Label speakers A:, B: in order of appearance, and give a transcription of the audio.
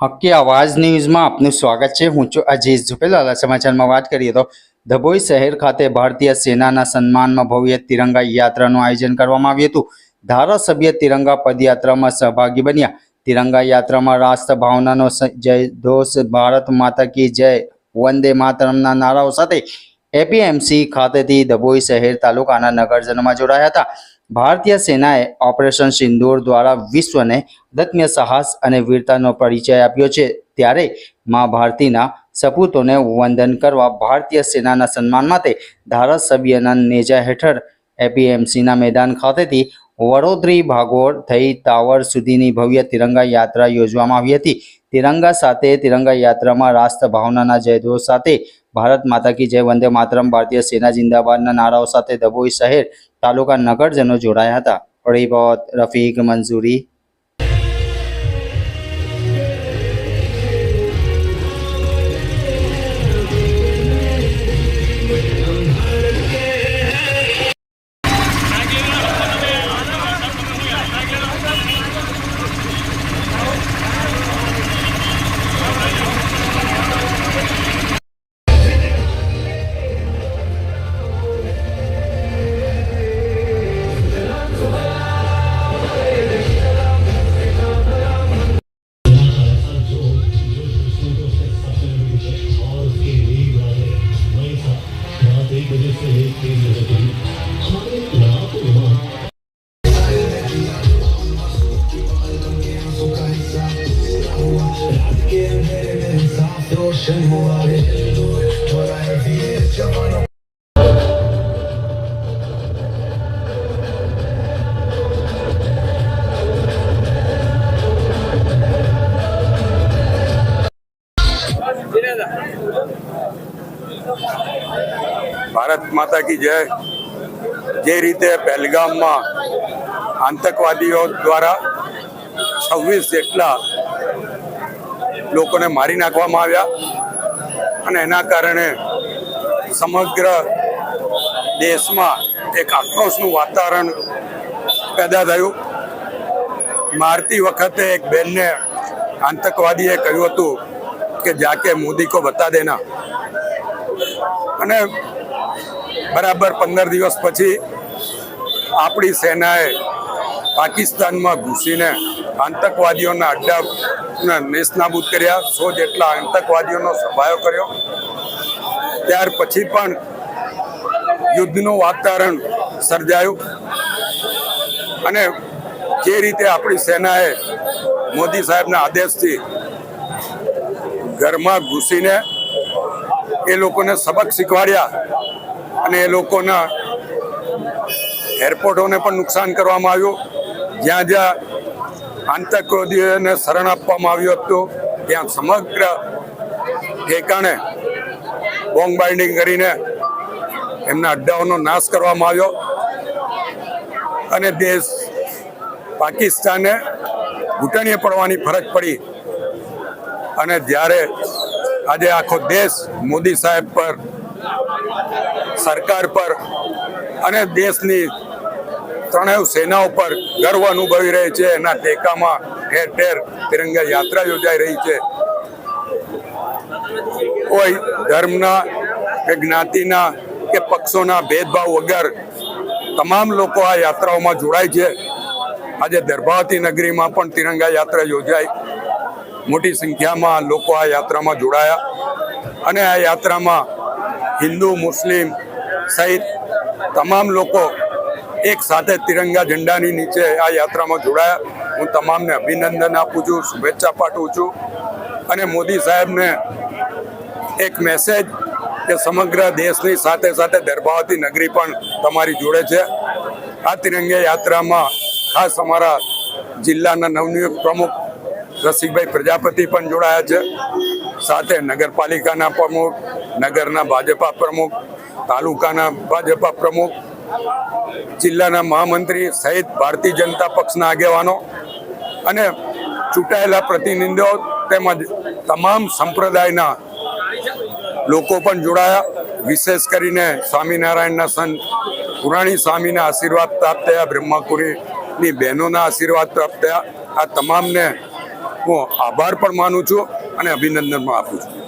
A: હક્કી આવાજ ન્યૂઝમાં આપનું સ્વાગત છે. હું છું અજીઝ ઝુપેલાલા સમાચારમાં વાત કરીએ તો ધભોઈ શહેર ખાતે ભારતીય સેનાના સન્માનમાં ભવ્ય તિરંગા યાત્રાનું આયોજન કરવામાં આવ્યું હતું. ધારાસભ્ય તિરંગા પદયાત્રામાં સહભાગી બન્યા. તિરંગા યાત્રામાં રાષ્ટ્ર ભાવનાનો જય દોષ ભારત માતા કી જય, વંદે માતરમના નારાઓ સાથે એપીએમસી ખાતેથી ધભોઈ શહેર તાલુકાના નગરજનોમાં જોડાયા હતા. ભારતીય સેનાએ ઓપરેશન સિંદૂર દ્વારા વિશ્વને દત્મ્ય સાહસ અને વીરતાનો પરિચય આપ્યો છે. ત્યારે મા ભારતીના સપૂતોને વંદન કરવા ભારતીય સેનાના સન્માન માટે ધારાસભ્યના નેજા હેઠળ એપીએમસીના મેદાન ખાતેથી વડોદરી ભાગોળ થઈ ટાવર સુધીની ભવ્ય તિરંગા યાત્રા યોજવામાં આવી હતી. તિરંગા સાથે તિરંગા યાત્રામાં રાષ્ટ્ર ભાવનાના જયધોષ સાથે ભારત માતા કી જય, વંદે માતરમ, ભારતીય સેના જિંદાબાદના નારાઓ સાથે દબોઈ શહેર, તાલુકા નગરજનો જોડાયા હતા. રિપોર્ટ રફીક મંજૂરી
B: रोशन हुआ है थोड़ा है वीर जवानों
C: ભારત માતા કી જય. જે રીતે પહેલગામમાં આતંકવાદીઓ દ્વારા છવ્વીસ જેટલા લોકોને મારી નાખવામાં આવ્યા અને એના કારણે સમગ્ર દેશમાં એક આક્રોશનું વાતાવરણ પેદા થયું. મારતી વખતે એક બેનને આતંકવાદીએ કહ્યું હતું કે જાકે મોદી કો બતા દેના. અને બરાબર પંદર દિવસ પછી આપણી સેનાએ પાકિસ્તાનમાં ઘૂસીને આતંકવાદીઓના અડ્ડા નેસ્તનાબૂદ કર્યા. સો જેટલા આતંકવાદીઓનો સફાયો કર્યો. ત્યાર પછી પણ યુદ્ધનું વાતાવરણ સર્જાયું. અને જે રીતે આપણી સેનાએ મોદી સાહેબના આદેશથી ઘરમાં ઘૂસીને એ લોકોને સબક શીખવાડ્યા અને એ લોકોના એરપોર્ટોને પણ નુકસાન કરવામાં આવ્યું. જ્યાં જ્યાં આતંકવાદીઓને શરણ આપવામાં આવ્યું હતું, ત્યાં સમગ્ર ઠેકાણે બોમ્બ બાઇન્ડિંગ કરીને એમના અડ્ડાઓનો નાશ કરવામાં આવ્યો. અને દેશ પાકિસ્તાને ઘૂંટણીએ પડવાની ફરજ પડી. અને જ્યારે આજે આખો દેશ મોદી સાહેબ પર સરકાર પર અને દેશની ત્રણેય સેનાઓ પર ગર્વ અનુભવી રહી છે. એના ટેકામાં ઠેર ઠેર તિરંગા યાત્રા યોજાઈ રહી છે. કોઈ ધર્મના કે જ્ઞાતિના કે પક્ષોના ભેદભાવ વગર તમામ લોકો આ યાત્રાઓમાં જોડાય છે. આજે દર્ભાવતી નગરીમાં પણ તિરંગા યાત્રા યોજાઈ. મોટી સંખ્યામાં લોકો આ યાત્રામાં જોડાયા અને આ યાત્રામાં હિન્દુ, મુસ્લિમ સહિત તમામ લોકો એક સાથે તિરંગા ઝંડાની નીચે આ યાત્રામાં જોડાયા. હું તમામને અભિનંદન આપું છું, શુભેચ્છા પાઠવું છું અને મોદી સાહેબને એક મેસેજ કે સમગ્ર દેશની સાથે સાથે દરબાવતી નગરી પણ તમારી જોડે છે. આ તિરંગા યાત્રામાં ખાસ અમારા જિલ્લાના નવનિયુક્ત પ્રમુખ રસિકભાઈ પ્રજાપતિ પણ જોડાયા છે. સાથે નગરપાલિકાના પ્રમુખ, નગરના ભાજપા પ્રમુખ, તાલુકાના ભાજપા પ્રમુખ, જિલ્લાના મહામંત્રી સહિત ભારતીય જનતા પક્ષના આગેવાનો અને ચૂંટાયેલા પ્રતિનિધિઓ તેમજ તમામ સંપ્રદાયના લોકો પણ જોડાયા. વિશેષ કરીને સ્વામિનારાયણના સંત, પુરાણી સ્વામીના આશીર્વાદ પ્રાપ્ત થયા બ્રહ્માકુરીની બહેનોના આશીર્વાદ પ્રાપ્ત થયા. આ તમામને હું આભાર પણ માનું છું. અને અભિનંદન પણ આપું છું.